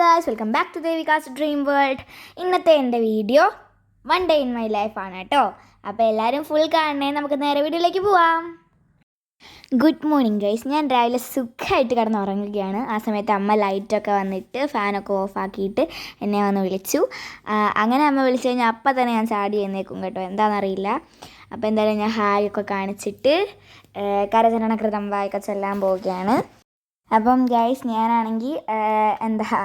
Guys welcome back to Devika's dream world ഇന്നത്തെ എന്റെ video one day in my ലൈഫാണ് കേട്ടോ. അപ്പോൾ എല്ലാവരും ഫുൾ കാണണേ. നമുക്ക് നേരെ വീഡിയോയിലേക്ക് പോവാം. ഗുഡ് മോർണിംഗ് ഗൈസ് ഞാൻ രാവിലെ സുഖമായിട്ട് കിടന്ന് ഉറങ്ങുകയാണ്. ആ സമയത്ത് അമ്മ ലൈറ്റൊക്കെ വന്നിട്ട് ഫാനൊക്കെ ഓഫാക്കിയിട്ട് എന്നെ വന്ന് വിളിച്ചു. അങ്ങനെ അമ്മ വിളിച്ചു കഴിഞ്ഞാൽ അപ്പം തന്നെ ഞാൻ ചാടി എന്നേക്കും കേട്ടോ. എന്താണെന്നറിയില്ല അപ്പോൾ എന്തായാലും ഞാൻ ഹായ് ഒക്കെ കാണിച്ചിട്ട് കരചരണകൃതം വായിക്ക ചെല്ലാൻ പോവുകയാണ്. അപ്പം ഗൈസ് ഞാനാണെങ്കിൽ എന്താ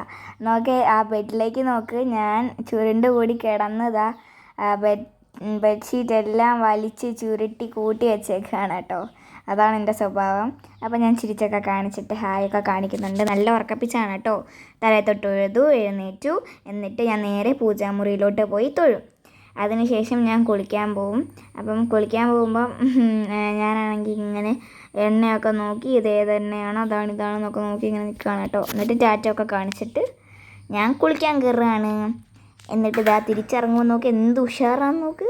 നോക്ക് ആ ബെഡിലേക്ക് നോക്ക്. ഞാൻ ചുരുണ്ട് കൂടി കിടന്നതാ ബെഡ് ബെഡ്ഷീറ്റ് എല്ലാം വലിച്ച് ചുരുട്ടി കൂട്ടി വെച്ചേക്കാണ് കേട്ടോ. അതാണ് എന്റെ സ്വഭാവം. അപ്പം ഞാൻ ചിരിച്ചൊക്കെ കാണിച്ചിട്ട് ഹായ് ഒക്കെ കാണിക്കുന്നുണ്ട്. നല്ല ഉറക്കപ്പിച്ചാണ് കേട്ടോ. തലയെ തൊട്ട് എഴുതു എഴുന്നേറ്റു. എന്നിട്ട് ഞാൻ നേരെ പൂജാമുറിയിലോട്ട് പോയി തൊഴും. അതിനുശേഷം ഞാൻ കുളിക്കാൻ പോവും. അപ്പം കുളിക്കാൻ പോകുമ്പം ഞാനാണെങ്കിൽ ഇങ്ങനെ എണ്ണയൊക്കെ നോക്കി ഇത് ഏത് അതാണ് ഇതാണെന്നൊക്കെ നോക്കി ഇങ്ങനെ നിൽക്കുകയാണ് കേട്ടോ. എന്നിട്ട് ടാറ്റ ഒക്കെ കാണിച്ചിട്ട് ഞാൻ കുളിക്കാൻ കയറുകയാണ്. എന്നിട്ട് ഇതാ തിരിച്ചിറങ്ങുമ്പോൾ നോക്ക് എന്ത് ഉഷാറാന്ന് നോക്ക്.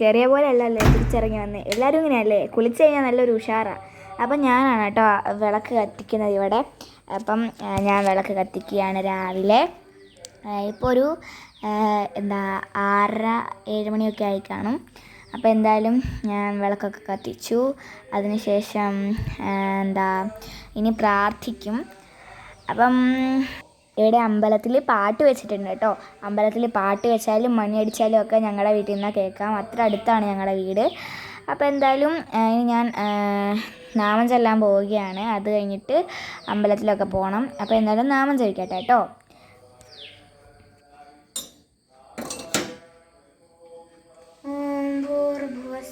കയറിയ പോലെ അല്ലല്ലേ തിരിച്ചിറങ്ങി വന്നേ. എല്ലാവരും ഇങ്ങനെയല്ലേ? കുളിച്ച് കഴിഞ്ഞാൽ നല്ലൊരു ഉഷാറാണ് അപ്പം ഞാനാണ് കേട്ടോ വിളക്ക് കത്തിക്കുന്നത് ഇവിടെ. അപ്പം ഞാൻ വിളക്ക് കത്തിക്കുകയാണ് രാവിലെ. ഇപ്പോൾ ഒരു എന്താ ആറര ഏഴ് മണിയൊക്കെ ആയി കാണും. അപ്പോൾ എന്തായാലും ഞാൻ വിളക്കൊക്കെ കത്തിച്ചു. അതിനുശേഷം എന്താ ഇനി പ്രാർത്ഥിക്കും. അപ്പം ഇവിടെ അമ്പലത്തിൽ പാട്ട് വെച്ചിട്ടുണ്ട് കേട്ടോ. അമ്പലത്തിൽ പാട്ട് വെച്ചാലും മണി അടിച്ചാലും ഒക്കെ ഞങ്ങളുടെ വീട്ടിൽ നിന്ന് കേൾക്കാം. അത്ര അടുത്താണ് ഞങ്ങളുടെ വീട്. അപ്പോൾ എന്തായാലും ഇനി ഞാൻ നാമം ചൊല്ലാൻ പോവുകയാണ്. അത് കഴിഞ്ഞിട്ട് അമ്പലത്തിലൊക്കെ പോകണം. അപ്പോൾ എന്തായാലും നാമം ചൊല്ലിക്കട്ടെ കേട്ടോ.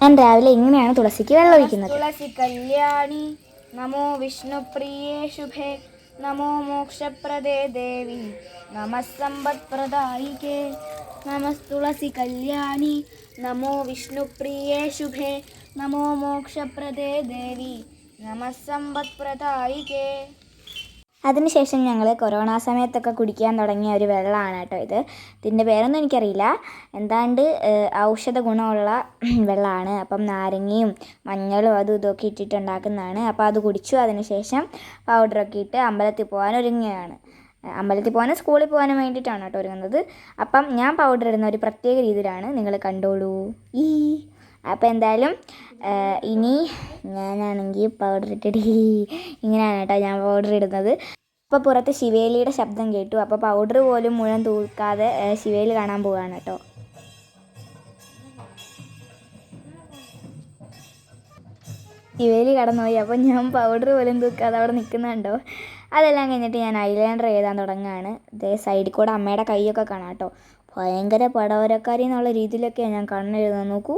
ഞാൻ രാവിലെ ഇങ്ങനെയാണ് തുളസിക്ക് വെള്ളമൊഴിക്കുന്നത് തുളസി കല്യാണി നമോ വിഷ്ണുപ്രിയേ ശുഭേ നമോ മോക്ഷപ്രദേ ദേവി നമസ്സമ്പത്പ്രദായികേ നമസ് നമസ്തുളസി കല്യാണി നമോ വിഷ്ണുപ്രിയേ ശുഭേ നമോ മോക്ഷപ്രദേ ദേവി നമ സമ്പത്പ്രദായികേ അതിനുശേഷം ഞങ്ങൾ കൊറോണ സമയത്തൊക്കെ കുടിക്കാൻ തുടങ്ങിയ ഒരു വെള്ളമാണ് കേട്ടോ ഇത്. ഇതിന്റെ പേരൊന്നും എനിക്കറിയില്ല. എന്താണ്ട് ഔഷധ ഗുണമുള്ള വെള്ളമാണ്. അപ്പം നാരങ്ങയും മഞ്ഞളും അതും ഇതൊക്കെ ഇട്ടിട്ടുണ്ടാക്കുന്നതാണ്. അപ്പോൾ അത് കുടിച്ചു. അതിനുശേഷം പൗഡറൊക്കെ ഇട്ട് അമ്പലത്തിൽ പോകാൻ ഒരുങ്ങുകയാണ്. അമ്പലത്തിൽ പോകാനും സ്കൂളിൽ പോകാനും വേണ്ടിയിട്ടാണ് കേട്ടോ ഒരുങ്ങുന്നത്. അപ്പം ഞാൻ പൗഡർ ഇടുന്ന ഒരു പ്രത്യേക രീതിയിലാണ്. നിങ്ങൾ കണ്ടോളൂ. ഈ അപ്പോൾ എന്തായാലും ഇനി ഞാനാണെങ്കിൽ പൗഡർ ഇട്ടിട്ട് ഇങ്ങനെയാണ് കേട്ടോ ഞാൻ പൗഡർ ഇടുന്നത്. അപ്പോൾ പുറത്ത് ശിവേലിയുടെ ശബ്ദം കേട്ടു. അപ്പോൾ പൗഡർ പോലും മുഴുവൻ തൂക്കാതെ ശിവേലി കാണാൻ പോവുകയാണ് കേട്ടോ. ശിവേലി കടന്നുപോയി. അപ്പോൾ ഞാൻ പൗഡർ പോലും തൂക്കാതെ അവിടെ നിൽക്കുന്നുണ്ടോ അതെല്ലാം കഴിഞ്ഞിട്ട് ഞാൻ ഐലൈനർ എഴുതാൻ തുടങ്ങുകയാണ്. ഇതേ സൈഡിൽ കൂടെ അമ്മയുടെ കൈയൊക്കെ കാണാം കേട്ടോ. ഭയങ്കര പടവരക്കാരി എന്നുള്ള രീതിയിലൊക്കെയാണ് ഞാൻ കണ്ണെഴുതാൻ നോക്കൂ.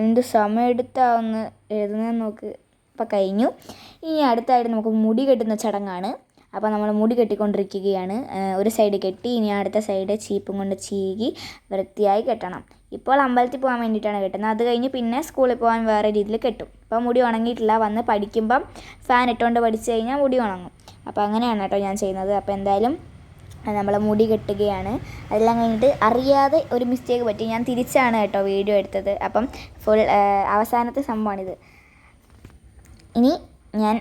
എന്ത് സമയം എടുത്താ ഒന്ന് എഴുതുന്നത് നോക്ക്. അപ്പം കഴിഞ്ഞു. ഇനി അടുത്തായിട്ട് നമുക്ക് മുടി കെട്ടുന്ന ചടങ്ങാണ്. അപ്പോൾ നമ്മൾ മുടി കെട്ടിക്കൊണ്ടിരിക്കുകയാണ്. ഒരു സൈഡ് കെട്ടി ഇനി അടുത്ത സൈഡ് ചീപ്പും കൊണ്ട് ചീകി വൃത്തിയായി കെട്ടണം. ഇപ്പോൾ അമ്പലത്തിൽ പോകാൻ വേണ്ടിയിട്ടാണ് കെട്ടുന്നത്. അത് കഴിഞ്ഞ് പിന്നെ സ്കൂളിൽ പോകാൻ വേറെ രീതിയിൽ കെട്ടും. ഇപ്പോൾ മുടി ഉണങ്ങിയിട്ടില്ല. വന്ന് പഠിക്കുമ്പം ഫാൻ ഇട്ടുകൊണ്ട് പഠിച്ചു കഴിഞ്ഞാൽ മുടി ഉണങ്ങും. അപ്പോൾ അങ്ങനെയാണ് കേട്ടോ ഞാൻ ചെയ്യുന്നത്. അപ്പോൾ എന്തായാലും നമ്മൾ മുടി കെട്ടുകയാണ്. അതെല്ലാം കഴിഞ്ഞിട്ട് അറിയാതെ ഒരു മിസ്റ്റേക്ക് പറ്റി. ഞാൻ തിരിച്ചാണ് കേട്ടോ വീഡിയോ എടുത്തത്. അപ്പം ഫുൾ അവസാനത്തെ സംഭവമാണിത്. ഇനി ഞാൻ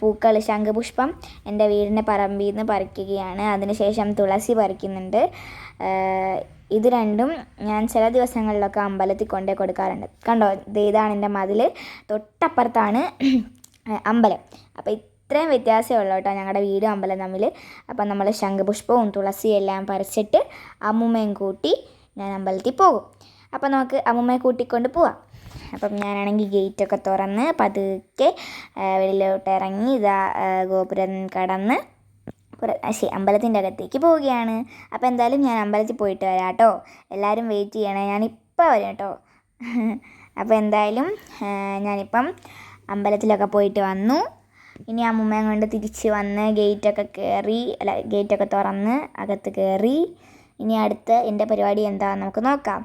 പൂക്കൾ ശംഖുപുഷ്പം എന്റെ വീടിന്റെ പറമ്പിൽ നിന്ന് പറിക്കുകയാണ്. അതിനുശേഷം തുളസി പറിക്കുന്നുണ്ട്. ഇത് രണ്ടും ഞാൻ ചില ദിവസങ്ങളിലൊക്കെ അമ്പലത്തിൽ കൊണ്ടേ കൊടുക്കാറുണ്ട്. കണ്ടോ? ഇതാണ് എന്റെ മതിൽ തൊട്ടപ്പുറത്താണ് അമ്പലം. അപ്പോൾ ഇത്രയും വ്യത്യാസമേ ഉള്ളൂ കേട്ടോ ഞങ്ങളുടെ വീടും അമ്പലം തമ്മിൽ. അപ്പം നമ്മൾ ശംഖുപുഷ്പവും തുളസിയും എല്ലാം പറിച്ചിട്ട് അമ്മുമ്മയും കൂട്ടി ഞാൻ അമ്പലത്തിൽ പോകും. അപ്പം നമുക്ക് അമ്മുമ്മയെ കൂട്ടിക്കൊണ്ട് പോവാം. അപ്പം ഞാനാണെങ്കിൽ ഗേറ്റൊക്കെ തുറന്ന് പതുക്കെ വെളിയിലോട്ട് ഇറങ്ങി ഇതാ ഗോപുരം കടന്ന് ശരി അമ്പലത്തിന്റെ അകത്തേക്ക് പോവുകയാണ്. അപ്പോൾ എന്തായാലും ഞാൻ അമ്പലത്തിൽ പോയിട്ട് വരാം കേട്ടോ. എല്ലാവരും വെയിറ്റ് ചെയ്യണേ. ഞാനിപ്പോൾ വരാം കേട്ടോ. അപ്പോൾ എന്തായാലും ഞാനിപ്പം അമ്പലത്തിലൊക്കെ പോയിട്ട് വന്നു. ഇനി അമ്മൂമ്മയും കൊണ്ട് തിരിച്ച് വന്ന് ഗേറ്റൊക്കെ കയറി അല്ല ഗേറ്റൊക്കെ തുറന്ന് അകത്ത് കയറി ഇനി അടുത്ത് എന്റെ പരിപാടി എന്താണെന്ന് നമുക്ക് നോക്കാം.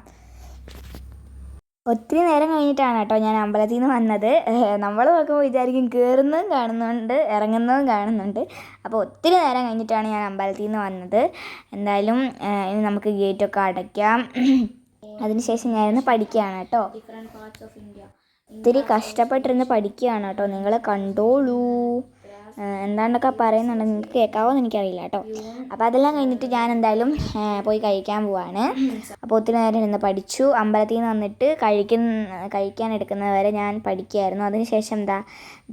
ഒത്തിരി നേരം കഴിഞ്ഞിട്ടാണ് കേട്ടോ ഞാൻ അമ്പലത്തിൽ നിന്ന് വന്നത് നമ്മൾ നോക്കുമ്പോൾ വിചാരിക്കും കയറുന്നതും കാണുന്നുണ്ട് ഇറങ്ങുന്നതും കാണുന്നുണ്ട്. അപ്പോൾ ഒത്തിരി നേരം കഴിഞ്ഞിട്ടാണ് ഞാൻ അമ്പലത്തിൽ നിന്ന് വന്നത്. എന്തായാലും ഇനി നമുക്ക് ഗേറ്റൊക്കെ അടയ്ക്കാം. അതിനുശേഷം ഞാനിന്ന് പഠിക്കുകയാണ് കേട്ടോ. ഡിഫറെന്റ് പാർട്സ് ഓഫ് ഇന്ത്യ ഒത്തിരി കഷ്ടപ്പെട്ടിരുന്ന് പഠിക്കുകയാണ് കേട്ടോ. നിങ്ങൾ കണ്ടോളൂ. എന്താണെന്നൊക്കെ എന്താണ്ടൊക്കെ പറയുന്നുണ്ട്. നിങ്ങൾക്ക് കേൾക്കാവോ എന്ന് എനിക്കറിയില്ല കേട്ടോ. അപ്പോൾ അതെല്ലാം കഴിഞ്ഞിട്ട് ഞാൻ എന്തായാലും പോയി കഴിക്കാൻ പോവാണ്. അപ്പോൾ ഒത്തിരി നേരം ഇരുന്ന് പഠിച്ചു. അമ്പലത്തിൽ നിന്ന് വന്നിട്ട് കഴിക്കുന്ന കഴിക്കാൻ എടുക്കുന്നവരെ ഞാൻ പഠിക്കുകയായിരുന്നു. അതിനുശേഷം എന്താ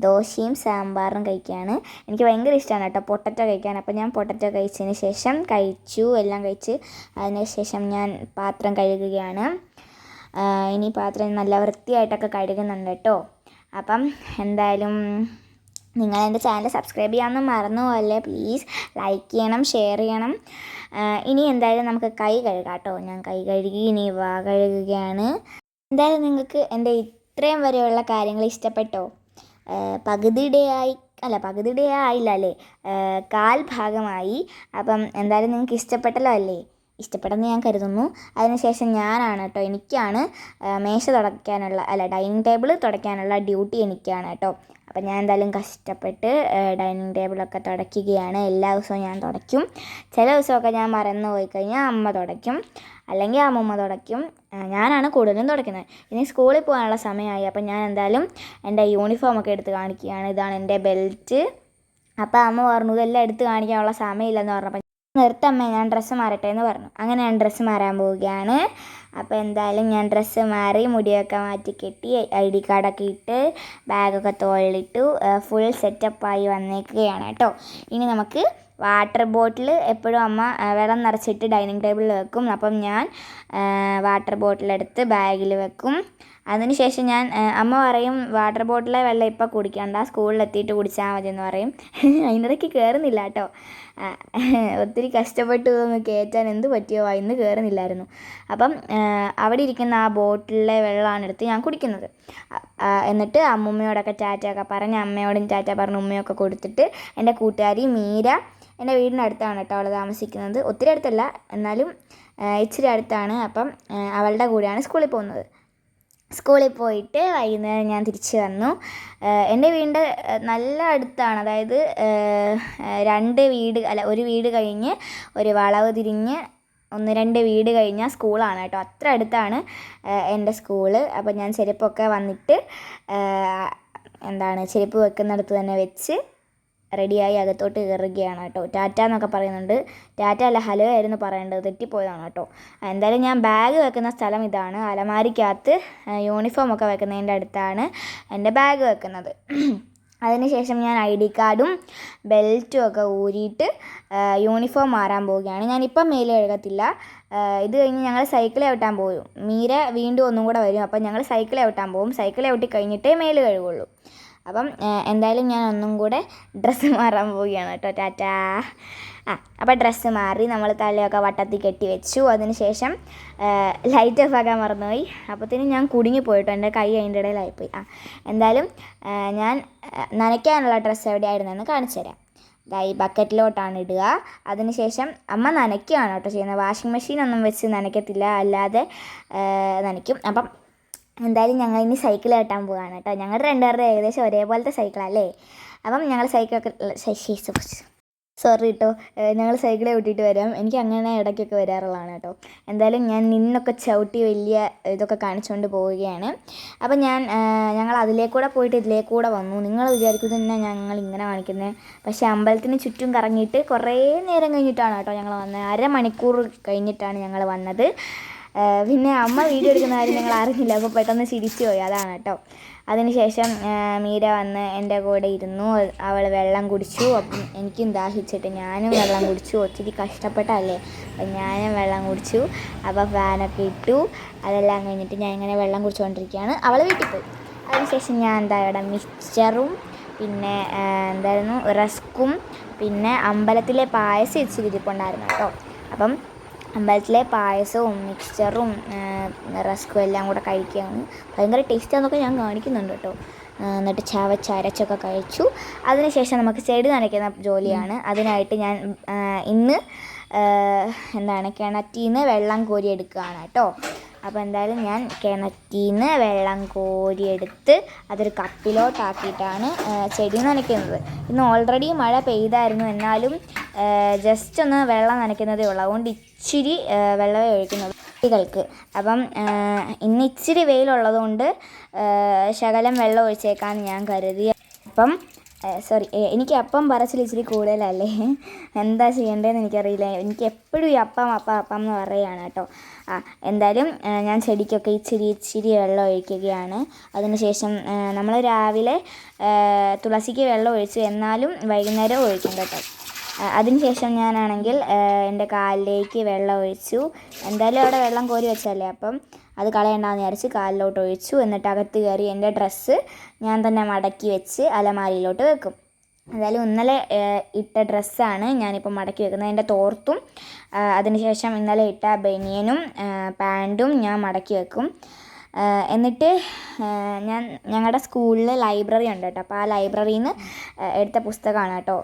ദോശയും സാമ്പാറും കഴിക്കുകയാണ്. എനിക്ക് ഭയങ്കര ഇഷ്ടമാണ് കേട്ടോ പൊട്ടറ്റോ കഴിക്കാൻ. അപ്പോൾ ഞാൻ പൊട്ടറ്റോ കഴിച്ചതിന് ശേഷം കഴിച്ചു. എല്ലാം കഴിച്ച് അതിനുശേഷം ഞാൻ പാത്രം കഴുകുകയാണ്. ഇനി പാത്രം നല്ല വൃത്തിയായിട്ടൊക്കെ കഴുകുന്നുണ്ട് കേട്ടോ. അപ്പം എന്തായാലും നിങ്ങൾ എന്റെ ചാനൽ സബ്സ്ക്രൈബ് ചെയ്യാമെന്ന് മറന്നു പോലെ പ്ലീസ് ലൈക്ക് ചെയ്യണം ഷെയർ ചെയ്യണം. ഇനി എന്തായാലും നമുക്ക് കൈ കഴുകാം കേട്ടോ. ഞാൻ കൈ കഴുകി ഇനി വാ കഴുകുകയാണ്. എന്തായാലും നിങ്ങൾക്ക് എന്റെ ഇത്രയും വരെയുള്ള കാര്യങ്ങൾ ഇഷ്ടപ്പെട്ടോ? പകുതി ഡേ ആയി അല്ല പകുതിയുടെ ആയില്ല അല്ലേ? കാൽ ഭാഗമായി അപ്പം എന്തായാലും നിങ്ങൾക്ക് ഇഷ്ടപ്പെട്ടല്ലോ അല്ലേ? ഇഷ്ടപ്പെട്ടെന്ന് ഞാൻ കരുതുന്നു. അതിനുശേഷം ഞാനാണ് കേട്ടോ എനിക്കാണ് മേശ തുടയ്ക്കാനുള്ള അല്ല ഡൈനിങ് ടേബിൾ തുടയ്ക്കാനുള്ള ഡ്യൂട്ടി എനിക്കാണ് കേട്ടോ. അപ്പം ഞാൻ എന്തായാലും കഷ്ടപ്പെട്ട് ഡൈനിങ് ടേബിളൊക്കെ തുടയ്ക്കുകയാണ്. എല്ലാ ദിവസവും ഞാൻ തുടയ്ക്കും. ചില ദിവസമൊക്കെ ഞാൻ മറന്നു പോയി കഴിഞ്ഞാൽ അമ്മ തുടയ്ക്കും അല്ലെങ്കിൽ അമ്മമ്മ തുടയ്ക്കും. ഞാനാണ് കൂടുതലും തുടയ്ക്കുന്നത്. ഇനി സ്കൂളിൽ പോകാനുള്ള സമയമായി. അപ്പം ഞാൻ എന്തായാലും എന്റെ യൂണിഫോമൊക്കെ എടുത്ത് കാണിക്കുകയാണ്. ഇതാണ് എന്റെ ബെൽറ്റ് അപ്പോൾ അമ്മ പറഞ്ഞു ഇതെല്ലാം എടുത്ത് കാണിക്കാനുള്ള സമയമില്ലെന്ന് പറഞ്ഞപ്പോൾ നിർത്തമ്മ ഞാൻ ഡ്രസ്സ് മാറട്ടെ എന്ന് പറഞ്ഞു. അങ്ങനെ ഞാൻ ഡ്രസ്സ് മാറാൻ പോവുകയാണ്. അപ്പോൾ എന്തായാലും ഞാൻ ഡ്രസ്സ് മാറി മുടിയൊക്കെ മാറ്റി കെട്ടി ഐ ഡി കാർഡൊക്കെ ഇട്ട് ബാഗൊക്കെ തോളിലിട്ടു ഫുൾ സെറ്റപ്പായി വന്നേക്കുകയാണ് കേട്ടോ. ഇനി നമുക്ക് വാട്ടർ ബോട്ടിൽ എപ്പോഴും അമ്മ വെള്ളം നിറച്ചിട്ട് ഡൈനിങ് ടേബിളിൽ വെക്കും. അപ്പം ഞാൻ വാട്ടർ ബോട്ടിലെടുത്ത് ബാഗിൽ വെക്കും. അതിനുശേഷം ഞാൻ അമ്മ പറയും വാട്ടർ ബോട്ടിലെ വെള്ളം ഇപ്പോൾ കുടിക്കണ്ട സ്കൂളിലെത്തിയിട്ട് കുടിച്ചാൽ മതി എന്ന് പറയും. അതിനിടയ്ക്ക് കയറുന്നില്ല കേട്ടോ. ഒത്തിരി കഷ്ടപ്പെട്ടു ഒന്ന് കയറ്റാൻ എന്ത് പറ്റിയോ ഇന്ന് കയറുന്നില്ലായിരുന്നു അപ്പം അവിടെ ഇരിക്കുന്ന ആ ബോട്ടിലെ വെള്ളമാണ് എടുത്ത് ഞാൻ കുടിക്കുന്നത്. എന്നിട്ട് അമ്മൂമ്മയോടൊക്കെ ടാറ്റയൊക്കെ പറഞ്ഞ് അമ്മയോടും ടാറ്റ പറഞ്ഞ് ഉമ്മയൊക്കെ കൊടുത്തിട്ട് എന്റെ കൂട്ടുകാരി മീര എന്റെ വീടിന്റെ അടുത്താണ് കേട്ടോ അവൾ താമസിക്കുന്നത്. ഒത്തിരി അടുത്തല്ല എന്നാലും ഇച്ചിരി അടുത്താണ്. അപ്പം അവളുടെ കൂടെയാണ് സ്കൂളിൽ പോകുന്നത്. സ്കൂളിൽ പോയിട്ട് വൈകുന്നേരം ഞാൻ തിരിച്ചു വന്നു. എന്റെ വീട് നല്ല അടുത്താണ്. അതായത് രണ്ട് വീട് അല്ല ഒരു വീട് കഴിഞ്ഞ് ഒരു വളവ് തിരിഞ്ഞ് ഒന്ന് രണ്ട് വീട് കഴിഞ്ഞാൽ സ്കൂളാണ് കേട്ടോ. അത്ര അടുത്താണ് എന്റെ സ്കൂൾ. അപ്പോൾ ഞാൻ ചെരുപ്പൊക്കെ വന്നിട്ട് എന്താണ് ചെരുപ്പ് വെക്കുന്നിടത്ത് തന്നെ വെച്ച് റെഡിയായി അകത്തോട്ട് കയറുകയാണ് കേട്ടോ. ടാറ്റ എന്നൊക്കെ പറയുന്നുണ്ട്. ടാറ്റ അല്ല ഹലോ ആയിരുന്നു പറയേണ്ടത്. തെറ്റിപ്പോയതാണ് കേട്ടോ. എന്തായാലും ഞാൻ ബാഗ് വെക്കുന്ന സ്ഥലം ഇതാണ്. അലമാരിക്കകത്ത് യൂണിഫോം ഒക്കെ വെക്കുന്നതിന്റെ അടുത്താണ് എന്റെ ബാഗ് വെക്കുന്നത്. അതിനുശേഷം ഞാൻ ഐ ഡി കാർഡും ബെൽറ്റും ഒക്കെ ഊരിയിട്ട് യൂണിഫോം മാറാൻ പോവുകയാണ്. ഞാനിപ്പം മേൽ കഴുകത്തില്ല ഇത് കഴിഞ്ഞ് ഞങ്ങൾ സൈക്കിൾ ചവിട്ടാൻ പോകും മീര വീണ്ടും ഒന്നും കൂടെ വരും. അപ്പം ഞങ്ങൾ സൈക്കിൾ ചവിട്ടാൻ പോകും സൈക്കിൾ ചവിട്ടി കഴിഞ്ഞിട്ടേ മേൽ കഴുകുള്ളൂ അപ്പം എന്തായാലും ഞാൻ ഒന്നും കൂടെ ഡ്രസ്സ് മാറാൻ പോവുകയാണ് കേട്ടോ. ടാറ്റാ. ആ അപ്പോൾ ഡ്രസ്സ് മാറി നമ്മൾ തലയൊക്കെ വട്ടത്തിൽ കെട്ടി വെച്ചു. അതിനുശേഷം ലൈറ്റ് ഓഫ് ആക്കാൻ മറന്നുപോയി. അപ്പോഴത്തേനും ഞാൻ കുടുങ്ങി പോയിട്ടോ. എന്റെ കൈ അതിന്റെ ഇടയിലായിപ്പോയി. ആ എന്തായാലും ഞാൻ നനയ്ക്കാനുള്ള ഡ്രസ്സ് എവിടെയായിരുന്നെന്ന് കാണിച്ചു തരാം. ഈ ബക്കറ്റിലോട്ടാണ് ഇടുക. അതിനുശേഷം അമ്മ നനയ്ക്കുകയാണ് കേട്ടോ ചെയ്യുന്നത്. വാഷിംഗ് മെഷീനൊന്നും വെച്ച് നനയ്ക്കത്തില്ല. അല്ലാതെ നനയ്ക്കും. അപ്പം എന്തായാലും ഞങ്ങൾ ഇനി സൈക്കിൾ കെട്ടാൻ പോവുകയാണ് കേട്ടോ. ഞങ്ങൾ രണ്ടുപേരുടെ ഏകദേശം ഒരേപോലത്തെ സൈക്കിളല്ലേ അപ്പം ഞങ്ങൾ സൈക്കിളൊക്കെ സോറി കേട്ടോ ഞങ്ങൾ സൈക്കിൾ വിട്ടിട്ട് വരാം. എനിക്ക് അങ്ങനെ ഇടയ്ക്കൊക്കെ വരാറുള്ളതാണ് കേട്ടോ. എന്തായാലും ഞാൻ നിന്നൊക്കെ ചവിട്ടി വലിയ ഇതൊക്കെ കാണിച്ചുകൊണ്ട് പോവുകയാണ്. അപ്പം ഞാൻ ഞങ്ങൾ അതിലേക്കൂടെ പോയിട്ട് ഇതിലേക്കൂടെ വന്നു. നിങ്ങൾ വിചാരിക്കുന്നത് തന്നെ ഞങ്ങൾ ഇങ്ങനെ കാണിക്കുന്നത് പക്ഷേ അമ്പലത്തിന് ചുറ്റും കറങ്ങിയിട്ട് കുറേ നേരം കഴിഞ്ഞിട്ടാണ് കേട്ടോ ഞങ്ങൾ വന്നത് അരമണിക്കൂർ കഴിഞ്ഞിട്ടാണ് ഞങ്ങൾ വന്നത്. പിന്നെ അമ്മ വീഡിയോ എടുക്കുന്ന കാര്യം ഞങ്ങൾ അറിഞ്ഞില്ല? അപ്പോൾ പെട്ടെന്ന് ചിരിച്ചു പോയി. അതാണ് കേട്ടോ അതിനുശേഷം മീര വന്ന് എന്റെ കൂടെ ഇരുന്നു. അവൾ വെള്ളം കുടിച്ചു. അപ്പം എനിക്കും ദാഹിച്ചിട്ട് ഞാനും വെള്ളം കുടിച്ചു. ഒത്തിരി കഷ്ടപ്പെട്ടല്ലേ അപ്പം ഞാനും വെള്ളം കുടിച്ചു. അപ്പോൾ ഫാനൊക്കെ ഇട്ടു. അതെല്ലാം കഴിഞ്ഞിട്ട് ഞാൻ ഇങ്ങനെ വെള്ളം കുടിച്ചുകൊണ്ടിരിക്കുകയാണ് അവൾ വീട്ടിൽ പോയി. അതിനുശേഷം ഞാൻ എന്താ ഇവിടെ മിക്സ്ചറും പിന്നെ എന്തായിരുന്നു? റസ്ക്കും പിന്നെ അമ്പലത്തിലെ പായസം ഇച്ചിരി ഇരിപ്പുണ്ടായിരുന്നു കേട്ടോ അപ്പം അമ്പലത്തിലെ പായസവും മിക്സ്ചറും റസ്കും എല്ലാം കൂടെ കഴിക്കുകയാണ്. ഭയങ്കര ടേസ്റ്റാന്നൊക്കെ ഞാൻ കാണിക്കുന്നുണ്ട് കേട്ടോ. എന്നിട്ട് ചവച്ചരച്ചൊക്കെ കഴിച്ചു. അതിനുശേഷം നമുക്ക് ചെടി നനയ്ക്കുന്ന ജോലിയാണ്. അതിനായിട്ട് ഞാൻ ഇന്ന് എന്താണ് കിണറ്റിൽ നിന്ന് വെള്ളം കോരി എടുക്കുകയാണ് കേട്ടോ. അപ്പോൾ എന്തായാലും ഞാൻ കിണറ്റിൽ നിന്ന് വെള്ളം കോരിയെടുത്ത് അതൊരു കപ്പിലോട്ടാക്കിയിട്ടാണ് ചെടി നനയ്ക്കുന്നത്. ഇന്ന് ഓൾറെഡി മഴ പെയ്തായിരുന്നു. എന്നാലും ജസ്റ്റ് ഒന്ന് വെള്ളം നനയ്ക്കുന്നതേ ഉള്ളൂ. അതുകൊണ്ട് ഇച്ചിരി വെള്ളം വെള്ളമേ ഒഴിക്കുന്നത്. ചെടികൾക്ക്. അപ്പം ഇന്ന് ഇച്ചിരി വെയിലുള്ളതുകൊണ്ട് ശകലം വെള്ളം ഒഴിച്ചേക്കാന്ന് ഞാൻ കരുതി. അപ്പം സോറി എനിക്ക് അപ്പം പറച്ചിൽ ഇച്ചിരി കൂടുതലല്ലേ? എന്താ ചെയ്യേണ്ടതെന്ന് എനിക്കറിയില്ല. എനിക്ക് എപ്പോഴും ഈ അപ്പം അപ്പം അപ്പം എന്ന് പറയുകയാണ് കേട്ടോ. ആ എന്തായാലും ഞാൻ ചെടിക്കൊക്കെ ഇച്ചിരി ഇച്ചിരി വെള്ളം ഒഴിക്കുകയാണ്. അതിനുശേഷം നമ്മൾ രാവിലെ തുളസിക്ക് വെള്ളം ഒഴിച്ചു. എന്നാലും വൈകുന്നേരം ഒഴിക്കും കേട്ടോ. അതിനുശേഷം ഞാനാണെങ്കിൽ എന്റെ കാലിലേക്ക് വെള്ളം ഒഴിച്ചു. എന്തായാലും അവിടെ വെള്ളം കോരി വെച്ചല്ലേ അപ്പം? അത് കളയണ്ടെന്ന് വിചാരിച്ച് കാലിലോട്ട് ഒഴിച്ചു എന്നിട്ട് അകത്ത് കയറി എന്റെ ഡ്രസ്സ് ഞാൻ തന്നെ മടക്കി വെച്ച് അലമാരിയിലോട്ട് വെക്കും. എന്തായാലും ഇന്നലെ ഇട്ട ഡ്രസ്സാണ് ഞാനിപ്പോൾ മടക്കി വെക്കുന്നത്. എന്റെ തോർത്തും അതിനുശേഷം ഇന്നലെ ഇട്ട ബനിയനും പാന്റും ഞാൻ മടക്കി വെക്കും. എന്നിട്ട് ഞാൻ ഞങ്ങളുടെ സ്കൂളിൽ ലൈബ്രറി ഉണ്ട് കേട്ടോ. അപ്പോൾ ആ ലൈബ്രറിയിൽ നിന്ന് എടുത്ത പുസ്തകമാണ് കേട്ടോ.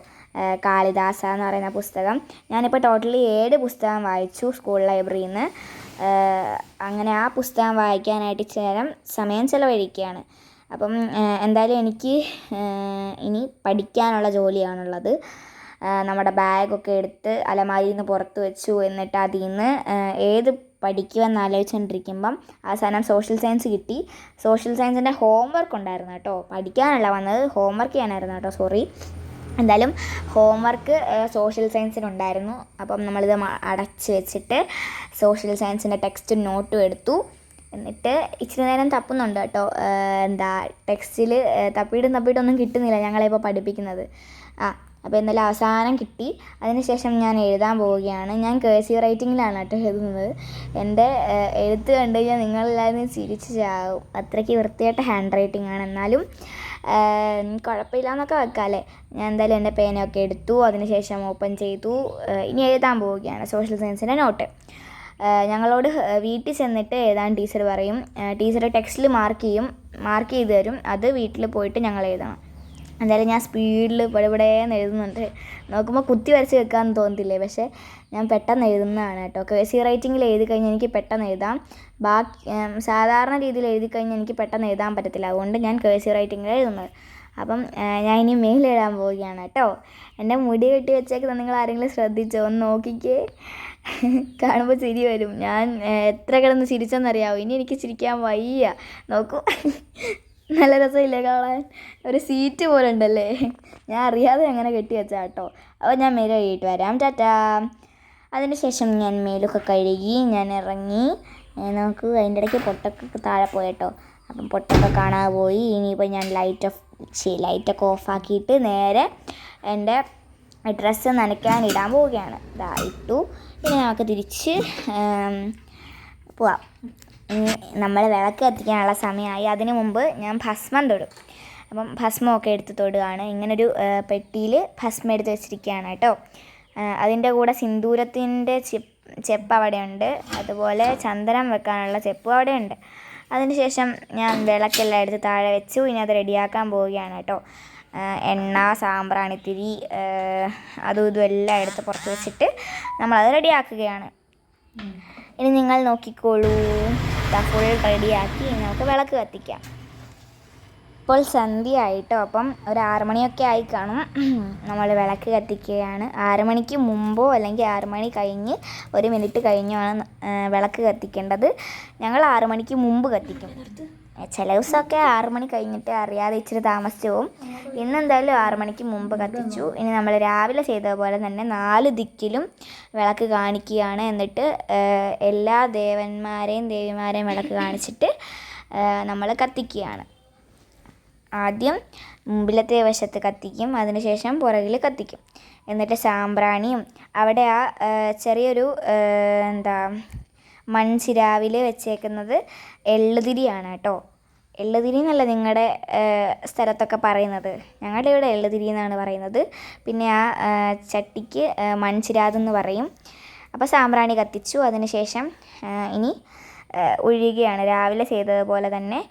കാളിദാസ എന്ന് പറയുന്ന പുസ്തകം. ഞാനിപ്പോൾ ടോട്ടലി ഏഴ് പുസ്തകം വായിച്ചു സ്കൂൾ ലൈബ്രറിയിൽ നിന്ന് അങ്ങനെ ആ പുസ്തകം വായിക്കാനായിട്ട് ചേരം സമയം ചിലവഴിക്കുകയാണ്. അപ്പം എന്തായാലും എനിക്ക് ഇനി പഠിക്കാനുള്ള ജോലിയാണുള്ളത്. നമ്മുടെ ബാഗൊക്കെ എടുത്ത് അലമാരിയിൽ നിന്ന് പുറത്ത് വെച്ചു എന്നിട്ട് അതിൽ നിന്ന് ഏത് പഠിക്കുമെന്ന് ആലോചിച്ചുകൊണ്ടിരിക്കുമ്പം അവസാനം സോഷ്യൽ സയൻസ് കിട്ടി. സോഷ്യൽ സയൻസിന്റെ ഹോംവർക്ക് ഉണ്ടായിരുന്നു കേട്ടോ. പഠിക്കാനല്ല വന്നത്. ഹോംവർക്ക് ചെയ്യാനായിരുന്നു കേട്ടോ. സോറി. എന്തായാലും ഹോംവർക്ക് സോഷ്യൽ സയൻസിനുണ്ടായിരുന്നു അപ്പം നമ്മളിത് അടച്ച് വെച്ചിട്ട് സോഷ്യൽ സയൻസിന്റെ ടെക്സ്റ്റ് നോട്ടും എടുത്തു. എന്നിട്ട് ഇച്ചിരി നേരം തപ്പുന്നുണ്ട് കേട്ടോ. എന്താ ടെക്സ്റ്റിൽ തപ്പിയിട്ടും തപ്പിയിട്ടൊന്നും കിട്ടുന്നില്ല ഞങ്ങളിപ്പോൾ പഠിപ്പിക്കുന്നത്. ആ അപ്പോൾ എന്നാലും അവസാനം കിട്ടി. അതിനുശേഷം ഞാൻ എഴുതാൻ പോവുകയാണ്. ഞാൻ കേഴ്സീവ് റൈറ്റിങ്ങിലാണ് കേട്ടോ എഴുതുന്നത്. എന്റെ എഴുത്ത് കണ്ടു കഴിഞ്ഞാൽ നിങ്ങളെല്ലാവരും ചിരിച്ച് ചാവും. അത്രയ്ക്ക് വൃത്തിയായിട്ട് ഹാൻഡ് റൈറ്റിംഗ് ആണ്. എന്നാലും കുഴപ്പമില്ല എന്നൊക്കെ വെക്കാമല്ലേ ഞാൻ എന്തായാലും എന്റെ പേനയൊക്കെ എടുത്തു അതിനുശേഷം ഓപ്പൺ ചെയ്തു. ഇനി എഴുതാൻ പോവുകയാണ് സോഷ്യൽ സയൻസിന്റെ നോട്ട് ഞങ്ങളോട് വീട്ടിൽ ചെന്നിട്ട് എഴുതാൻ ടീച്ചർ പറയും. ടീച്ചർ ടെക്സ്റ്റിൽ മാർക്ക് ചെയ്യും മാർക്ക് ചെയ്ത് തരും. അത് വീട്ടിൽ പോയിട്ട് ഞങ്ങൾ എഴുതണം. എന്തായാലും ഞാൻ സ്പീഡിൽ പടപടേന്ന് എഴുതുന്നുണ്ട്. നോക്കുമ്പോൾ കുത്തി വരച്ച് വെക്കാമെന്ന് തോന്നത്തില്ലേ പക്ഷേ ഞാൻ പെട്ടെന്ന് എഴുതുന്നതാണ് കേട്ടോ. കേസി റൈറ്റിങ്ങിൽ എഴുതി കഴിഞ്ഞാൽ എനിക്ക് പെട്ടെന്ന് എഴുതാം. ബാക്കി സാധാരണ രീതിയിൽ എഴുതി കഴിഞ്ഞാൽ എനിക്ക് പെട്ടെന്ന് എഴുതാൻ പറ്റത്തില്ല. അതുകൊണ്ട് ഞാൻ കേസി റൈറ്റിങ്ങിൽ എഴുതുന്നത്. അപ്പം ഞാൻ ഇനി മെയിൽ എഴുതാൻ പോവുകയാണ് കേട്ടോ. എന്റെ മുടി കെട്ടി വെച്ചേക്കുന്നത് നിങ്ങൾ ആരെങ്കിലും ശ്രദ്ധിച്ചോ? ഒന്ന് നോക്കിക്കേ. കാണുമ്പോൾ ചിരി വരും. ഞാൻ എത്ര കിടന്ന് ചിരിച്ചെന്നറിയാമോ ഇനി എനിക്ക് ചിരിക്കാൻ വയ്യ. നോക്കൂ. നല്ല രസമില്ലേ കാണാൻ? ഒരു സീറ്റ് പോലെ ഉണ്ടല്ലേ ഞാൻ അറിയാതെ അങ്ങനെ കെട്ടി വെച്ചാൽ കേട്ടോ അപ്പോൾ ഞാൻ മേലെ കഴുകിയിട്ട് വരാം. ടാറ്റാ. അതിനുശേഷം ഞാൻ മേലൊക്കെ കഴുകി ഞാൻ ഇറങ്ങി. നമുക്ക് അതിന്റെ ഇടയ്ക്ക് പൊട്ടൊക്കെ താഴെ പോയട്ടോ. അപ്പം പൊട്ടൊക്കെ കാണാതെ പോയി. ഇനിയിപ്പോൾ ഞാൻ ലൈറ്റ് ഓഫ് ചെയ് ലൈറ്റൊക്കെ ഓഫാക്കിയിട്ട് നേരെ എന്റെ ഡ്രസ്സ് നനയ്ക്കാൻ ഇടാൻ പോവുകയാണ്. ഇതാ ഇട്ടു. ഇനി നമുക്ക് തിരിച്ച് പോവാം. നമ്മൾ വിളക്ക് കത്തിക്കാനുള്ള സമയമായി. അതിനു മുമ്പ് ഞാൻ ഭസ്മം തൊടും. അപ്പം ഭസ്മമൊക്കെ എടുത്ത് തൊടുകയാണ്. ഇങ്ങനൊരു പെട്ടിയിൽ ഭസ്മം എടുത്ത് വെച്ചിരിക്കുകയാണ് കേട്ടോ. അതിന്റെ കൂടെ സിന്ദൂരത്തിന്റെ ചെപ്പ് അവിടെയുണ്ട്. അതുപോലെ ചന്ദനം വെക്കാനുള്ള ചെപ്പും അവിടെയുണ്ട്. അതിനുശേഷം ഞാൻ വിളക്കെല്ലാം എടുത്ത് താഴെ വെച്ചു. ഇനി അത് റെഡിയാക്കാൻ പോവുകയാണ് കേട്ടോ. എണ്ണ സാമ്പ്രാണിത്തിരി അതും ഇതും എല്ലാം എടുത്ത് പുറത്ത് വെച്ചിട്ട് നമ്മളത് റെഡിയാക്കുകയാണ്. ഇനി നിങ്ങൾ നോക്കിക്കോളൂ. ഫുൾ റെഡിയാക്കി നമുക്ക് വിളക്ക് കത്തിക്കാം. ഇപ്പോൾ സന്ധ്യ ആയിട്ടോ അപ്പം ഒരു ആറുമണിയൊക്കെ ആയി കാണും. നമ്മൾ വിളക്ക് കത്തിക്കുകയാണ്. ആറുമണിക്ക് മുമ്പോ അല്ലെങ്കിൽ ആറുമണി കഴിഞ്ഞ് ഒരു മിനിറ്റ് കഴിഞ്ഞോ ആണ് വിളക്ക് കത്തിക്കേണ്ടത്. ഞങ്ങൾ ആറുമണിക്ക് മുമ്പ് കത്തിക്കും. ചില ദിവസമൊക്കെ ആറു മണി കഴിഞ്ഞിട്ട് അറിയാതെ ഇച്ചിരി താമസിച്ചു ഇന്ന് ഇന്നെന്തായാലും ആറു മണിക്ക് മുമ്പ് കത്തിച്ചു. ഇനി നമ്മൾ രാവിലെ ചെയ്തതുപോലെ തന്നെ നാല് ദിക്കിലും വിളക്ക് കാണിക്കുകയാണ് എന്നിട്ട് എല്ലാ ദേവന്മാരെയും ദേവിമാരെയും വിളക്ക് കാണിച്ചിട്ട് നമ്മൾ കത്തിക്കുകയാണ്. ആദ്യം മുമ്പിലത്തെ വശത്ത് കത്തിക്കും അതിനുശേഷം പുറകിൽ കത്തിക്കും. എന്നിട്ട് സാമ്പ്രാണിയും അവിടെ ആ, ചെറിയൊരു എന്താ മൺചിരാവിൽ വെച്ചേക്കുന്നത് എള്ളുതിരിയാണ് കേട്ടോ. എള്ളുതിരി എന്നല്ല നിങ്ങളുടെ സ്ഥലത്തൊക്കെ പറയുന്നത്. ഞങ്ങളുടെ ഇവിടെ എള്ളുതിരി എന്നാണ് പറയുന്നത്. പിന്നെ ആ ചട്ടിക്ക് മൺചിരാതെന്ന് പറയും. അപ്പോൾ സാമ്പ്രാണി കത്തിച്ചു. അതിനുശേഷം ഇനി ഒഴിയുകയാണ്. രാവിലെ ചെയ്തതുപോലെ തന്നെ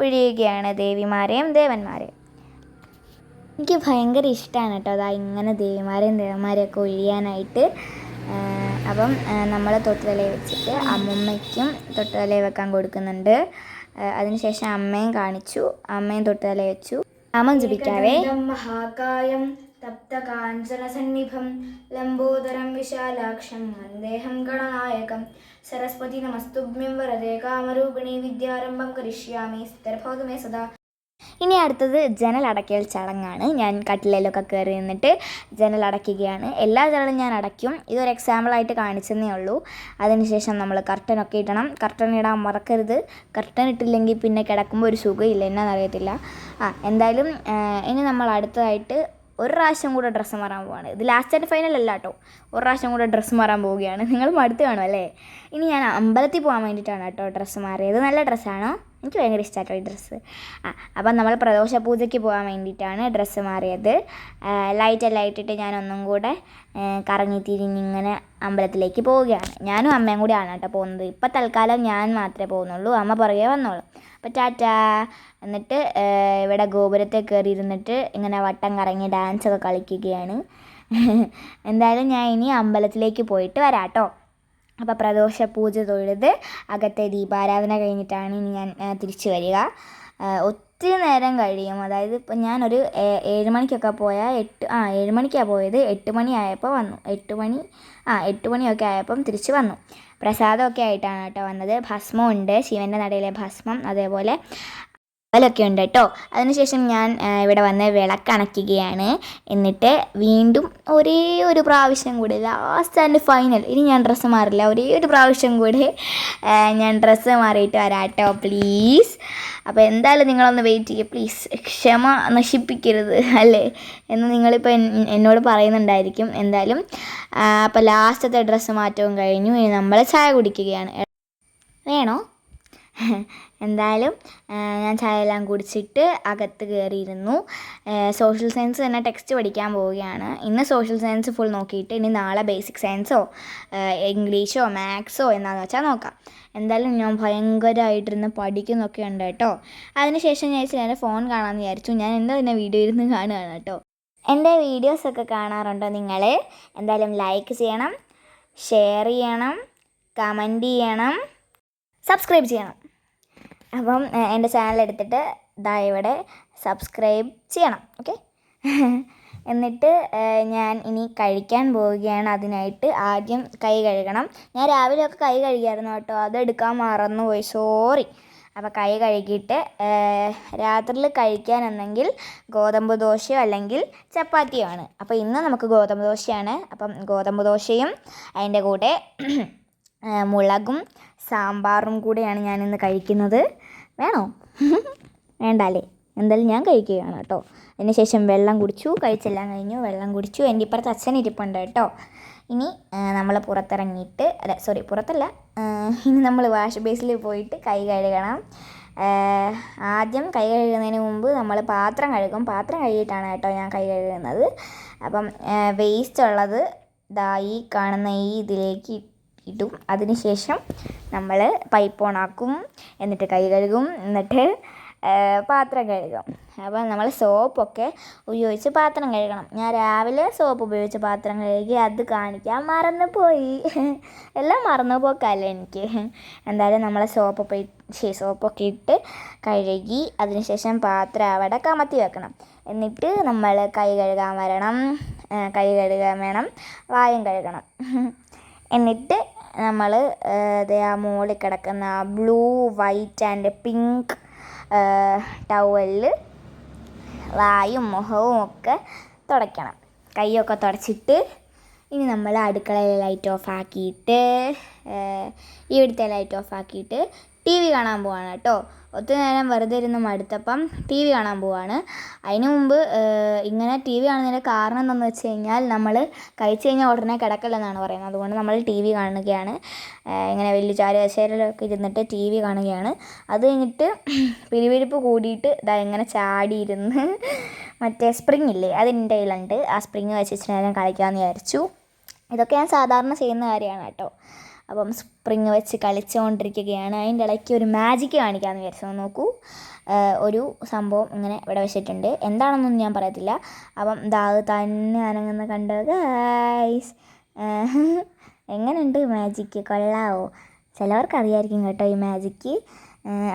ഒഴിയുകയാണ് ദേവിമാരെയും ദേവന്മാരെയും. എനിക്ക് ഭയങ്കര ഇഷ്ടമാണ് കേട്ടോ അതാ ഇങ്ങനെ ദേവിമാരെയും ദേവന്മാരെയൊക്കെ ഒഴിയാനായിട്ട്. അപ്പം നമ്മൾ തൊട്ടുതലയിൽ വെച്ചിട്ട് അമ്മുമ്മയ്ക്കും തൊട്ടുതലയിൽ വെക്കാൻ കൊടുക്കുന്നുണ്ട്. അതിനുശേഷം അമ്മയും കാണിച്ചു. അമ്മയും തൊട്ടുതലയിൽ വെച്ചു. നാമം ജപിക്കാവേ. മഹാകായം തപ്തകാഞ്ചനസന്നിഭം ലംബോദരം വിശാലാക്ഷം വന്ദേഹം ഗണനായകം. സരസ്വതി നമസ്തുഭ്യം വരദേ. കാമരൂപിണി വിദ്യാരംഭം കരിഷ്യാമി. സ്ഥിരഭവതു സദാ. ഇനി അടുത്തത് ജനലടയ്ക്കൽ ചടങ്ങാണ്. ഞാൻ കട്ടിലയിലൊക്കെ കയറി നിന്നിട്ട് ജനലടയ്ക്കുകയാണ്. എല്ലാ ജനലും ഞാൻ അടയ്ക്കും. ഇതൊരു എക്സാമ്പിളായിട്ട് കാണിച്ചെന്നേ ഉള്ളൂ. അതിനുശേഷം നമ്മൾ കർട്ടനൊക്കെ ഇടണം. കർട്ടൻ ഇടാൻ മറക്കരുത്. കർട്ടൻ ഇട്ടില്ലെങ്കിൽ പിന്നെ കിടക്കുമ്പോൾ ഒരു സുഖമില്ല. എന്നാണെന്നറിയത്തില്ല ആ എന്തായാലും ഇനി നമ്മൾ അടുത്തതായിട്ട് ഒരു പ്രാവശ്യം കൂടെ ഡ്രസ്സ് മാറാൻ പോവാണ്. ഇത് ലാസ്റ്റ് ആൻഡ് ഫൈനൽ അല്ല കേട്ടോ. ഒരു പ്രാവശ്യം കൂടെ ഡ്രസ്സ് മാറാൻ പോവുകയാണ്. നിങ്ങൾ മടുത്ത് കാണും അല്ലേ? ഇനി ഞാൻ അമ്പലത്തിൽ പോകാൻ വേണ്ടിയിട്ടാണ് കേട്ടോ ഡ്രസ്സ് മാറിയത്. നല്ല ഡ്രസ്സാണോ എനിക്ക് ഭയങ്കര ഇഷ്ടമായിട്ടോ ഈ ഡ്രസ്സ് ആ അപ്പം നമ്മൾ പ്രദോഷ പൂജയ്ക്ക് പോകാൻ വേണ്ടിയിട്ടാണ് ഡ്രസ്സ് മാറിയത്. ലൈറ്റ് എല്ലാം ഇട്ടിട്ട് ഞാൻ ഒന്നും കൂടെ കറങ്ങി തിരിഞ്ഞിങ്ങനെ അമ്പലത്തിലേക്ക് പോവുകയാണ്. ഞാനും അമ്മയും കൂടി ആണ് കേട്ടോ പോകുന്നത്. ഇപ്പം തൽക്കാലം ഞാൻ മാത്രമേ പോകുന്നുള്ളൂ. അമ്മ പുറകെ വന്നോളൂ. അപ്പോൾ ടാറ്റാ. എന്നിട്ട് ഇവിടെ ഗോപുരത്തെ കയറി ഇരുന്നിട്ട് ഇങ്ങനെ വട്ടം കറങ്ങി ഡാൻസൊക്കെ കളിക്കുകയാണ്. എന്തായാലും ഞാൻ ഇനി അമ്പലത്തിലേക്ക് പോയിട്ട് വരാം കേട്ടോ അപ്പോൾ പ്രദോഷ പൂജ തൊഴുത് അകത്തെ ദീപാരാധന കഴിഞ്ഞിട്ടാണ് ഇനി ഞാൻ തിരിച്ചു വരിക. ഒത്തിരി നേരം കഴിയും. അതായത് ഇപ്പം ഞാനൊരു ഏഴ് മണിക്കൊക്കെ പോയാൽ എട്ട് ആ ഏഴ് മണിക്കാണ് പോയത്. എട്ട് മണി ആയപ്പോൾ വന്നു. എട്ട് മണി ആ എട്ട് മണിയൊക്കെ ആയപ്പം തിരിച്ച് വന്നു. പ്രസാദമൊക്കെ ആയിട്ടാണ് കേട്ടോ വന്നത്. ഭസ്മം ഉണ്ട്. ശിവന്റെ നടയിലെ ഭസ്മം. അതേപോലെ അവലൊക്കെ ഉണ്ട് കേട്ടോ. അതിനുശേഷം ഞാൻ ഇവിടെ വന്ന് വിളക്കണയ്ക്കുകയാണ് എന്നിട്ട് വീണ്ടും ഒരേ ഒരു പ്രാവശ്യം കൂടി ലാസ്റ്റ് ആൻഡ് ഫൈനൽ ഇനി ഞാൻ ഡ്രസ്സ് മാറില്ല. ഒരേ ഒരു പ്രാവശ്യം കൂടി ഞാൻ ഡ്രസ്സ് മാറിയിട്ട് വരാം കേട്ടോ പ്ലീസ് അപ്പോൾ എന്തായാലും നിങ്ങളൊന്ന് വെയിറ്റ് ചെയ്യുക. പ്ലീസ് ക്ഷമ നശിപ്പിക്കരുത് അല്ലേ? എന്ന് നിങ്ങളിപ്പോൾ എന്നോട് പറയുന്നുണ്ടായിരിക്കും. എന്തായാലും അപ്പോൾ ലാസ്റ്റത്തെ ഡ്രസ്സ് മാറ്റവും കഴിഞ്ഞു. ഇനി നമ്മൾ ചായ കുടിക്കുകയാണ്. വേണോ? എന്തായാലും ഞാൻ ചായ എല്ലാം കുടിച്ചിട്ട് അകത്ത് കയറിയിരുന്നു സോഷ്യൽ സയൻസ് തന്നെ ടെക്സ്റ്റ് പഠിക്കാൻ പോവുകയാണ്. ഇന്ന് സോഷ്യൽ സയൻസ് ഫുൾ നോക്കിയിട്ട് ഇനി നാളെ ബേസിക് സയൻസോ ഇംഗ്ലീഷോ മാത്സോ എന്നാന്ന് വെച്ചാൽ നോക്കാം. എന്തായാലും ഞാൻ ഭയങ്കരമായിട്ടിരുന്ന് പഠിക്കുന്നൊക്കെ ഉണ്ട് കേട്ടോ. അതിനുശേഷം ഞാൻ ചില ഫോൺ കാണാമെന്ന് വിചാരിച്ചു. ഞാൻ എന്താ തന്നെ വീഡിയോ ഇരുന്ന് കാണുകയാണ് കേട്ടോ. എന്റെ വീഡിയോസൊക്കെ കാണാറുണ്ടോ നിങ്ങൾ എന്തായാലും ലൈക്ക് ചെയ്യണം ഷെയർ ചെയ്യണം കമന്റ് ചെയ്യണം സബ്സ്ക്രൈബ് ചെയ്യണം. അപ്പം എന്റെ ചാനൽ എടുത്തിട്ട് ദാ ഇവിടെ സബ്സ്ക്രൈബ് ചെയ്യണം ഓക്കെ എന്നിട്ട് ഞാൻ ഇനി കഴിക്കാൻ പോവുകയാണ് അതിനായിട്ട്. ആദ്യം കൈ കഴുകണം. ഞാൻ രാവിലെ ഒക്കെ കൈ കഴുകിയായിരുന്നു കേട്ടോ. അതെടുക്കാൻ മറന്നു മറന്നുപോയി സോറി അപ്പോൾ കൈ കഴുകിയിട്ട് രാത്രിയിൽ കഴിക്കാൻ എന്നെങ്കിൽ ഗോതമ്പ് ദോശയോ അല്ലെങ്കിൽ ചപ്പാത്തിയോ ആണ്. അപ്പോൾ ഇന്ന് നമുക്ക് ഗോതമ്പ് ദോശയാണ്. അപ്പം ഗോതമ്പ് ദോശയും അതിന്റെ കൂടെ മുളകും സാമ്പാറും കൂടെയാണ് ഞാനിന്ന് കഴിക്കുന്നത്. വേണോ? വേണ്ടല്ലേ എന്തായാലും ഞാൻ കഴിക്കുകയാണ് കേട്ടോ. അതിന് ശേഷം വെള്ളം കുടിച്ചു കഴിച്ചെല്ലാം കഴിഞ്ഞു വെള്ളം കുടിച്ചു. എന്റെ ഇപ്പുറത്ത് അച്ഛൻ ഇരിപ്പുണ്ട് കേട്ടോ. ഇനി നമ്മൾ പുറത്തിറങ്ങിയിട്ട് അല്ല സോറി പുറത്തല്ല. ഇനി നമ്മൾ വാഷ് ബേസിൽ പോയിട്ട് കൈ കഴുകണം. ആദ്യം കൈ കഴുകുന്നതിന് മുമ്പ് നമ്മൾ പാത്രം കഴുകും. പാത്രം കഴുകിയിട്ടാണ് കേട്ടോ ഞാൻ കൈ കഴുകുന്നത്. അപ്പം വേസ്റ്റ് ഉള്ളത് ഇതായി കാണുന്ന ഈ ഇതിലേക്ക് ഇടും. അതിനുശേഷം നമ്മൾ പൈപ്പ് ഓണാക്കും എന്നിട്ട് കൈ കഴുകും. എന്നിട്ട് പാത്രം കഴുകും. അപ്പോൾ നമ്മൾ സോപ്പൊക്കെ ഉപയോഗിച്ച് പാത്രം കഴുകണം. ഞാൻ രാവിലെ സോപ്പ് ഉപയോഗിച്ച് പാത്രം കഴുകി അത് കാണിക്കാൻ മറന്നുപോയി. എല്ലാം മറന്നു പോക്കല്ലേ എനിക്ക്. എന്തായാലും നമ്മൾ സോപ്പ് ശരി സോപ്പൊക്കെ ഇട്ട് കഴുകി അതിനുശേഷം പാത്രം അവിടെ കമത്തി വെക്കണം. എന്നിട്ട് നമ്മൾ കൈ കഴുകാൻ വരണം. കൈ കഴുകാൻ വേണം. വായും കഴുകണം. എന്നിട്ട് നമ്മൾ ആ മുകളിൽ കിടക്കുന്ന ആ ബ്ലൂ വൈറ്റ് ആൻഡ് പിങ്ക് ടവലിൽ വായും മുഖവും ഒക്കെ തുടയ്ക്കണം. കൈയൊക്കെ തുടച്ചിട്ട് ഇനി നമ്മൾ അടുക്കളയിലെ ലൈറ്റ് ഓഫ് ആക്കിയിട്ട് ഇവിടുത്തെ ലൈറ്റ് ഓഫ് ആക്കിയിട്ട് ടി വി കാണാൻ പോവാണ് കേട്ടോ. ഒത്തിരി നേരം വെറുതെ ഇരുന്ന് മടുത്തപ്പം ടി വി കാണാൻ പോവാണ്. അതിന് മുമ്പ് ഇങ്ങനെ ടി വി കാണുന്നതിന്റെ കാരണം എന്താണെന്ന് വെച്ച് കഴിഞ്ഞാൽ നമ്മൾ കഴിച്ച് കഴിഞ്ഞാൽ ഉടനെ കിടക്കില്ലെന്നാണ് പറയുന്നത്. അതുകൊണ്ട് നമ്മൾ ടി വി കാണുകയാണ്. ഇങ്ങനെ വലിയ ചാരി കസേരയിലൊക്കെ ഇരുന്നിട്ട് ടി വി കാണുകയാണ്. അത് കഴിഞ്ഞിട്ട് പിരിവിരിപ്പ് കൂടിയിട്ട് ഇതാ ഇങ്ങനെ ചാടിയിരുന്ന് മറ്റേ സ്പ്രിങ് ഇല്ലേ അതിന്റെ കയ്യിലുണ്ട്. ആ സ്പ്രിങ് വെച്ചിട്ട് കളിക്കാമെന്ന് വിചാരിച്ചു. ഇതൊക്കെ ഞാൻ സാധാരണ ചെയ്യുന്ന കാര്യമാണ് കേട്ടോ. അപ്പം സ്പ്രിങ് വെച്ച് കളിച്ചുകൊണ്ടിരിക്കുകയാണ് അതിന്റെ ഇടയ്ക്ക് ഒരു മാജിക്ക് കാണിക്കാമെന്ന് വിചാരിച്ചു. നോക്കൂ. ഒരു സംഭവം ഇങ്ങനെ ഇവിടെ വെച്ചിട്ടുണ്ട്. എന്താണെന്നൊന്നും ഞാൻ പറയത്തില്ല. അപ്പം ദാ തന്നെ അനങ്ങുന്ന കണ്ടോ? ഗൈസ് എങ്ങനെയുണ്ട് മാജിക്ക് കൊള്ളാവോ? ചിലവർക്ക് അറിയായിരിക്കും കേട്ടോ ഈ മാജിക്ക്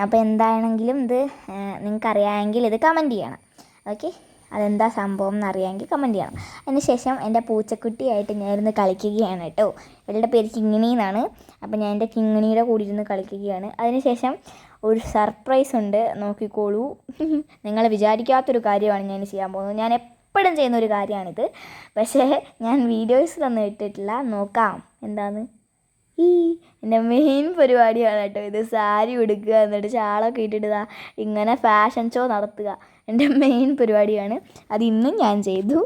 അപ്പോൾ എന്താണെങ്കിലും ഇത് നിങ്ങൾക്കറിയാമെങ്കിൽ ഇത് കമന്റ് ചെയ്യണം. ഓക്കെ അതെന്താ സംഭവം എന്നറിയാമെങ്കിൽ കമന്റ് ചെയ്യണം. അതിനുശേഷം എന്റെ പൂച്ചക്കുട്ടിയായിട്ട് ഞാൻ ഞാനിരുന്ന് കളിക്കുകയാണ് കേട്ടോ. ഇവളുടെ പേര് കിങ്ങിണി എന്നാണ്. അപ്പോൾ ഞാൻ എന്റെ കിങ്ങിണിയുടെ കൂടി ഇരുന്ന് കളിക്കുകയാണ്. അതിനുശേഷം ഒരു സർപ്രൈസ് ഉണ്ട്. നോക്കിക്കോളൂ. നിങ്ങൾ വിചാരിക്കാത്തൊരു കാര്യമാണ് ഞാൻ ചെയ്യാൻ പോകുന്നത്. ഞാൻ എപ്പോഴും ചെയ്യുന്ന ഒരു കാര്യമാണിത്. പക്ഷേ ഞാൻ വീഡിയോസിലൊന്നും ഇട്ടിട്ടില്ല. നോക്കാം. എന്താണ്? ഈ എന്റെ മെയിൻ പരിപാടിയാണ് കേട്ടോ ഇത്. സാരി ഉടുക്കുക എന്നിട്ട് ചാളൊക്കെ ഇട്ടിട്ട് ഇങ്ങനെ ഫാഷൻ ഷോ നടത്തുക. എന്റെ മെയിൻ പരിപാടിയാണ്. അത് ഇന്നും ഞാൻ ചെയ്തു.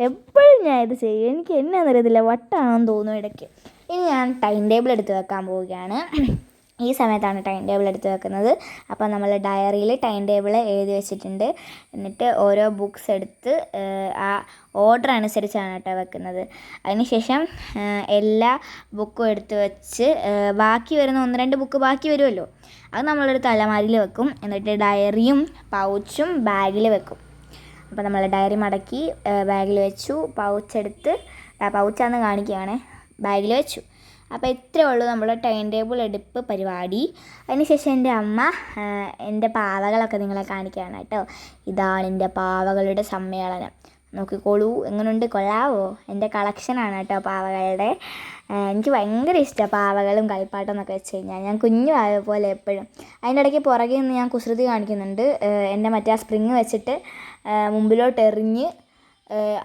എപ്പോഴും ഞാൻ ഇത് ചെയ്യും. എനിക്ക് എന്നാന്നറിയത്തില്ല വട്ടാണെന്ന് തോന്നുന്നു ഇടയ്ക്ക്. ഇനി ഞാൻ ടൈം ടേബിൾ എടുത്ത് വെക്കാൻ പോവുകയാണ്. ഈ സമയത്താണ് ടൈം ടേബിൾ എടുത്ത് വെക്കുന്നത്. അപ്പോൾ നമ്മൾ ഡയറിയിൽ ടൈം ടേബിൾ എഴുതി വെച്ചിട്ടുണ്ട്. എന്നിട്ട് ഓരോ ബുക്സ് എടുത്ത് ആ ഓർഡർ അനുസരിച്ചാണ് കേട്ടോ വെക്കുന്നത്. അതിനുശേഷം എല്ലാ ബുക്കും എടുത്ത് വെച്ച് ബാക്കി വരുന്ന ഒന്ന് രണ്ട് ബുക്ക് ബാക്കി വരുമല്ലോ. അത് നമ്മളൊരു തലമാരിൽ വെക്കും. എന്നിട്ട് ഡയറിയും പൗച്ചും ബാഗിൽ വെക്കും. അപ്പോൾ നമ്മൾ ഡയറി മടക്കി ബാഗിൽ വെച്ചു. പൗച്ചെടുത്ത് പൗച്ചാന്ന് കാണിക്കുകയാണ് ബാഗിൽ വെച്ചു. അപ്പോൾ ഇത്രയേ ഉള്ളൂ നമ്മുടെ ടൈം ടേബിൾ എടുപ്പ് പരിപാടി. അതിനുശേഷം എന്റെ അമ്മ എന്റെ പാവകളൊക്കെ നിങ്ങളെ കാണിക്കുകയാണ് കേട്ടോ. ഇതാണ് എന്റെ പാവകളുടെ സമ്മേളനം. നോക്കിക്കോളൂ എങ്ങനെയുണ്ട് കൊള്ളാവോ? എന്റെ കളക്ഷനാണ് കേട്ടോ പാവകളുടെ. എനിക്ക് ഭയങ്കര ഇഷ്ടമാണ് പാവകളും കളിപ്പാട്ടം എന്നൊക്കെ വെച്ച് കഴിഞ്ഞാൽ. ഞാൻ കുഞ്ഞു പാവ പോലെ എപ്പോഴും. അതിന്റെ ഇടയ്ക്ക് പുറകെ നിന്ന് ഞാൻ കുസൃതി കാണിക്കുന്നുണ്ട്. എന്റെ മറ്റേ ആ സ്പ്രിങ് വെച്ചിട്ട് മുമ്പിലോട്ട് എറിഞ്ഞ്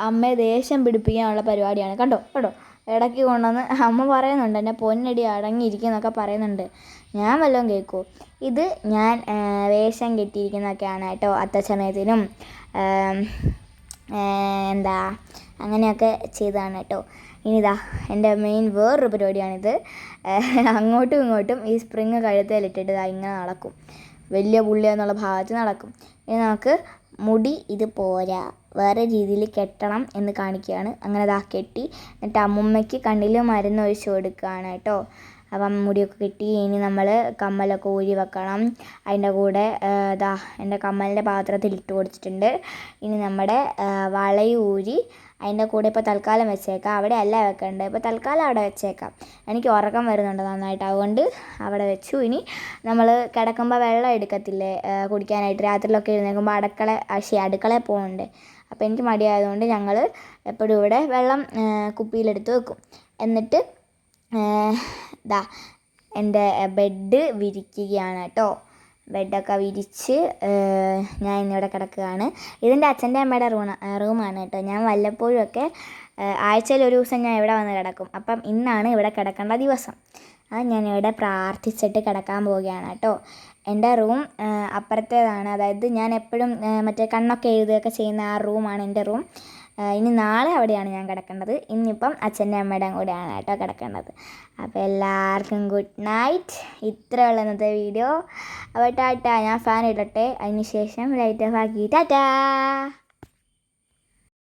അമ്മയെ ദേഷ്യം പിടിപ്പിക്കാനുള്ള പരിപാടിയാണ്. കണ്ടോ? കണ്ടോ? ഇടയ്ക്ക് കൊണ്ടുവന്ന് അമ്മ പറയുന്നുണ്ട് എന്റെ പൊന്നടി അടങ്ങിയിരിക്കുന്നൊക്കെ പറയുന്നുണ്ട്. ഞാൻ വല്ലതും കേൾക്കുമോ ഇത് ഞാൻ വേഷം കെട്ടിയിരിക്കുന്നതൊക്കെയാണ് കേട്ടോ അത്തച്ചമയത്തിനും എന്താ അങ്ങനെയൊക്കെ ചെയ്തതാണ് കേട്ടോ. ഇനിതാ എന്റെ മെയിൻ വേറൊരു പരിപാടിയാണിത്. അങ്ങോട്ടും ഇങ്ങോട്ടും ഈ സ്പ്രിങ് കഴുത്തേലിട്ടിട്ട് ഇതാ ഇങ്ങനെ നടക്കും. വലിയ പുള്ളി എന്നുള്ള ഭാഗത്ത് നടക്കും. ഇനി നമുക്ക് മുടി ഇത് പോരാ. വേറെ രീതിയിൽ കെട്ടണം എന്ന് കാണിക്കുകയാണ്. അങ്ങനെ ദാ കെട്ടി. എന്നിട്ട് അമ്മുമ്മയ്ക്ക് കണ്ണിൽ മരുന്ന് ഒഴിച്ചു കൊടുക്കുകയാണ് കേട്ടോ. അപ്പം മുടിയൊക്കെ കെട്ടി ഇനി നമ്മൾ കമ്മലൊക്കെ ഊരി വെക്കണം. അതിന്റെ കൂടെ ദാ എന്റെ കമ്മലിന്റെ പാത്രത്തിൽ ഇട്ട് കൊടുത്തിട്ടുണ്ട്. ഇനി നമ്മുടെ വളയും ഊരി അതിന്റെ കൂടെ ഇപ്പോൾ തൽക്കാലം വെച്ചേക്കാം. അവിടെ അല്ല വെക്കേണ്ടത്. ഇപ്പോൾ തൽക്കാലം അവിടെ വെച്ചേക്കാം. എനിക്ക് ഉറക്കം വരുന്നുണ്ട് നന്നായിട്ട്. അതുകൊണ്ട് അവിടെ വെച്ചു. ഇനി നമ്മൾ കിടക്കുമ്പോൾ വെള്ളം എടുക്കത്തില്ലേ? കുടിക്കാനായിട്ട്. രാത്രിയിലൊക്കെ എഴുന്നേൽക്കുമ്പോൾ അടുക്കള ശരി അടുക്കളയിൽ പോകുന്നുണ്ട് അപ്പോൾ എനിക്ക് മടിയായതുകൊണ്ട് ഞങ്ങൾ എപ്പോഴും ഇവിടെ വെള്ളം കുപ്പിയിലെടുത്ത് വെക്കും. എന്നിട്ട് ദാ എന്റെ ബെഡ് വിരിക്കുകയാണ് കേട്ടോ. ബെഡൊക്കെ വിരിച്ച് ഞാൻ ഇന്നിവിടെ കിടക്കുകയാണ്. ഇതിന്റെ അച്ഛന്റെ അമ്മയുടെ റൂണ റൂമാണ് കേട്ടോ. ഞാൻ വല്ലപ്പോഴുമൊക്കെ ആഴ്ചയിൽ ഒരു ദിവസം ഞാൻ ഇവിടെ വന്ന് കിടക്കും. അപ്പം ഇന്നാണ് ഇവിടെ കിടക്കേണ്ട ദിവസം. അത് ഞാനിവിടെ പ്രാർത്ഥിച്ചിട്ട് കിടക്കാൻ പോവുകയാണ് കേട്ടോ. എന്റെ റൂം അപ്പുറത്തേതാണ്. അതായത് ഞാൻ എപ്പോഴും മറ്റേ കണ്ണൊക്കെ എഴുതുകയൊക്കെ ചെയ്യുന്ന ആ റൂമാണ് എന്റെ റൂം. ഇനി നാളെ അവിടെയാണ് ഞാൻ കിടക്കേണ്ടത്. ഇന്നിപ്പം അച്ഛന്റെ അമ്മയുടെയും കൂടെയാണ് കേട്ടോ കിടക്കേണ്ടത്. അപ്പോൾ എല്ലാവർക്കും ഗുഡ് നൈറ്റ് ഇത്രയുള്ള ഇന്നത്തെ വീഡിയോ അപ്പോൾ ടാറ്റ ഞാൻ ഫാൻ ഇടട്ടെ. അതിന് ശേഷം ലൈറ്റ് ഓഫ് ആക്കി. ടാറ്റാ!